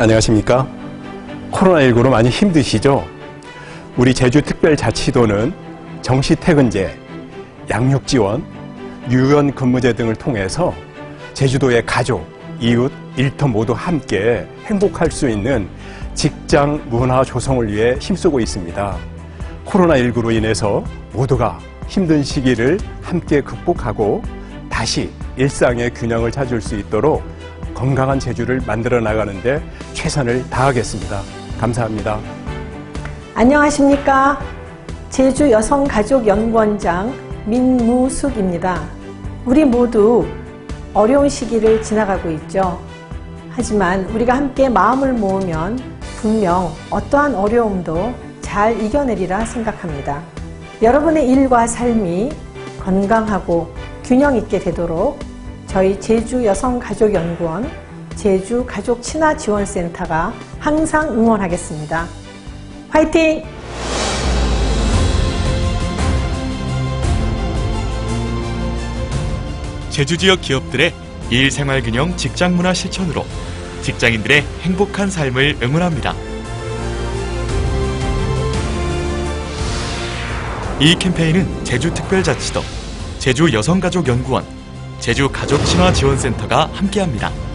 안녕하십니까. 코로나19로 많이 힘드시죠? 우리 제주특별자치도는 정시퇴근제, 양육지원, 유연 근무제 등을 통해서 제주도의 가족, 이웃, 일터 모두 함께 행복할 수 있는 직장 문화 조성을 위해 힘쓰고 있습니다. 코로나19로 인해서 모두가 힘든 시기를 함께 극복하고 다시 일상의 균형을 찾을 수 있도록 건강한 제주를 만들어 나가는데 최선을 다하겠습니다. 감사합니다. 안녕하십니까. 제주 여성가족연구원장 민무숙입니다. 우리 모두 어려운 시기를 지나가고 있죠. 하지만 우리가 함께 마음을 모으면 분명 어떠한 어려움도 잘 이겨내리라 생각합니다. 여러분의 일과 삶이 건강하고 균형 있게 되도록 저희 제주 여성가족연구원 제주 가족 친화 지원센터가 항상 응원하겠습니다. 화이팅! 제주 지역 기업들의 일생활균형 직장문화 실천으로 직장인들의 행복한 삶을 응원합니다. 이 캠페인은 제주특별자치도, 제주여성가족연구원, 제주 가족친화 지원센터가 함께합니다.